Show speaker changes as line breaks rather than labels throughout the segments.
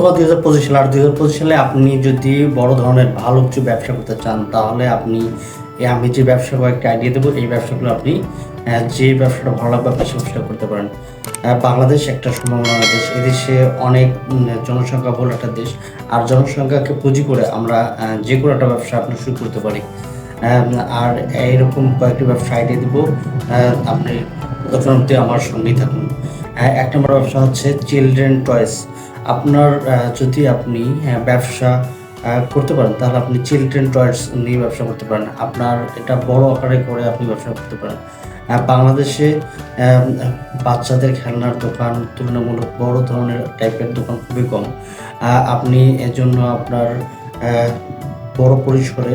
অথবা দুই হাজার পঁচিশ সালে, আর দুই হাজার পঁচিশ সালে আপনি যদি বড় ধরনের ভালো কিছু ব্যবসা করতে চান, তাহলে আপনি আমি যে ব্যবসা কয়েকটা আইডিয়া দেবো, এই ব্যবসাগুলো আপনি যে ব্যবসাটা ভালো লাগবে আপনি সেই ব্যবসাটা করতে পারেন। বাংলাদেশ একটা সম্ভাবনার দেশ এদেশে অনেক জনসংখ্যা বলে একটা দেশ, আর জনসংখ্যাকে পুঁজি করে আমরা যে কোনো একটা ব্যবসা আপনি শুরু করতে পারি। আর এইরকম কয়েকটি ব্যবসা আইডিয়া দেবো আপনি আমার সঙ্গেই থাকুন। আহ, এক নম্বর ব্যবসা হচ্ছে চিলড্রেন টয়েস আপনার যদি আপনি ব্যবসা করতে পারেন তাহলে আপনি চিলড্রেন টয়েস নিয়ে ব্যবসা করতে পারেন। আপনার এটা বড় আকারে করে আপনি ব্যবসা করতে পারেন। বাংলাদেশে বাচ্চাদের খেলনার দোকান তুলনামূলক বড় ধরনের টাইপের দোকান খুবই কম। আপনি এর জন্য আপনার বড় পরিসরে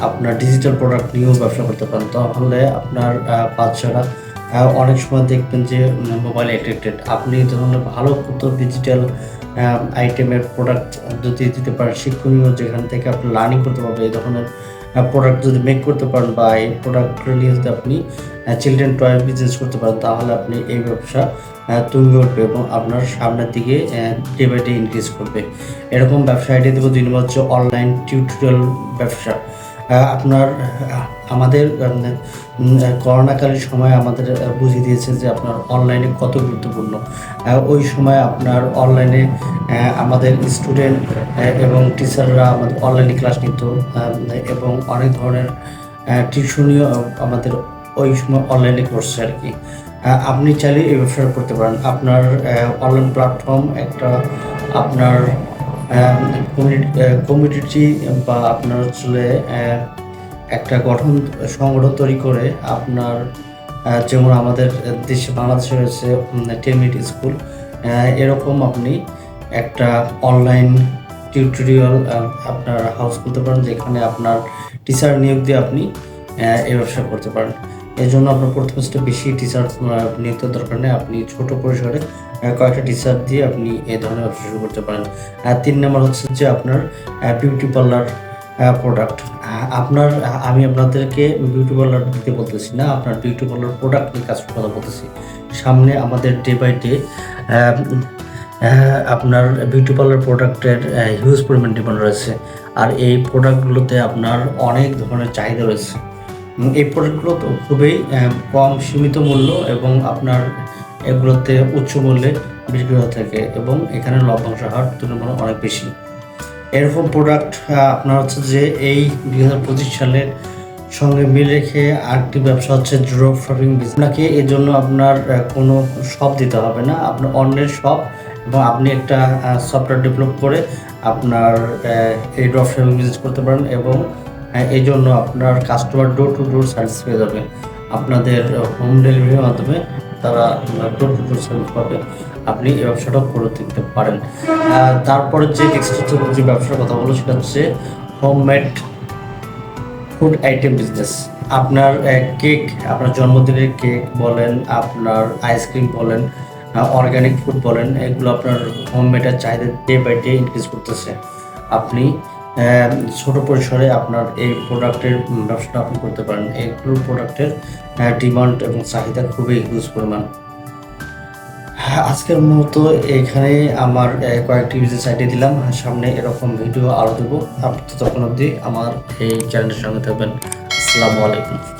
আপনার ডিজিটাল প্রোডাক্ট নিয়েও ব্যবসা করতে পারেন। তাহলে আপনার বাচ্চারা অনেক সময় দেখবেন যে মোবাইল অ্যাট্রাক্টেড আপনি এই ধরনের ভালো কত ডিজিটাল আইটেমের প্রোডাক্ট যদি দিতে পারেন শিক্ষণীয় যেখান থেকে আপনি লার্নিং করতে পারবেন, এই ধরনের প্রোডাক্ট যদি মেক করতে পারেন বা এই প্রোডাক্টগুলো নিয়ে যদি আপনি চিলড্রেন টয় বিজনেস করতে পারেন, তাহলে আপনি এই ব্যবসা তুঙ্গে উঠবে এবং আপনার সামনের দিকে ডে বাই ডে ইনক্রিজ করবে। এরকম ব্যবসা আইডিয়া দেবো দুই নম্বর হচ্ছে অনলাইন টিউটোরিয়াল ব্যবসা। আপনার আমাদের করোনাকালীন সময় আমাদের বুঝিয়ে দিয়েছে যে আপনার অনলাইনে কত গুরুত্বপূর্ণ। ওই সময় আপনার অনলাইনে আমাদের স্টুডেন্ট এবং টিচাররা আমাদের অনলাইনে ক্লাস নিত এবং অনেক ধরনের টিউশনিও আমাদের ওই সময় অনলাইনে করছে আর কি। আপনি চাইলে এই ব্যবসাটা করতে পারেন। আপনার অনলাইন প্ল্যাটফর্ম একটা আপনার কমিউনিটি বা আপনার আসলে একটা গঠন, সংগঠন তৈরি করে আপনার যেমন আমাদের দেশে, বাংলাদেশে রয়েছে টেন মিনিট স্কুল এরকম আপনি একটা অনলাইন টিউটোরিয়াল আপনার হাউস খুলতে পারেন, যেখানে আপনার টিচার নিয়োগ দিয়ে আপনি এই ব্যবসা করতে পারেন। এই জন্য আপনার প্রথম স্টেপ বেশি টিচার দেওয়ার দরকার নেই। আপনি ছোট পরিসরে কয়েকটা টিচার দিয়ে আপনি এই ধরনের ব্যবসা শুরু করতে পারেন। আর তিন নম্বর হচ্ছে যে আপনার বিউটি পার্লার প্রোডাক্ট আপনার, আমি আপনাদেরকে বিউটি পার্লার দিতে বলতেছি না, আপনার বিউটি পার্লার প্রোডাক্ট নিয়ে কাজ কথা বলতেছি। সামনে আমাদের ডে বাই ডে আপনার বিউটি পার্লার প্রোডাক্টের হিউজ পরিমাণ ডিমান্ড রয়েছে। আর এই প্রোডাক্টগুলোতে আপনার অনেক ধরনের চাহিদা রয়েছে। এই প্রোডাক্টগুলো তো খুবই কম সীমিত মূল্য এবং আপনার এগুলোতে উচ্চ মূল্যে বিক্রি হয়ে থাকে এবং এখানে লভ্যাংশ হার তুলনামূলক অনেক বেশি। এরকম প্রোডাক্ট আপনার হচ্ছে যে এই দুই হাজার পঁচিশ সালের সঙ্গে মিল রেখে আরেকটি ব্যবসা হচ্ছে ড্রপ শপিং বিজনেস আপনাকে এর জন্য আপনার কোনো শপ দিতে হবে না। আপনার অন্যের শপ এবং আপনি একটা সফটওয়্যার ডেভেলপ করে আপনার এই ড্রপ শপিং বিজনেস করতে পারেন এবং এই জন্য আপনার customer door to door service পেয়ে যাবে। আপনাদের হোম ডেলিভারির মাধ্যমে তারা ডোর টু ডোর সার্ভিস পাবে। আপনি এই ব্যবসাটা করে দিতে পারেন। তারপরে যে নেক্সট যে ব্যবসার কথা বলো সেটা হচ্ছে হোমমেড ফুড আইটেম বিজনেস আপনার কেক আপনার জন্মদিনের কেক বলেন, আপনার আইসক্রিম বলেন অর্গানিক ফুড বলেন, এগুলো আপনার হোমমেডের চাহিদা ডে বাই ডে ইনক্রিজ করতেছে। আপনি ছোট পরিসরে আপনার এই প্রোডাক্টের ব্যবসাটা আপনি করতে পারেন। এই প্রোডাক্টের ডিমান্ড এবং চাহিদা খুবই হিউজ পরিমাণ। আজকের মতো এখানে আমার কয়েকটি বিজনেস আইডিয়া দিলাম। সামনে এরকম ভিডিও আরও দেবো। আপনি তখন অবধি আমার এই চ্যানেলের সঙ্গে থাকবেন। আসসালামু আলাইকুম।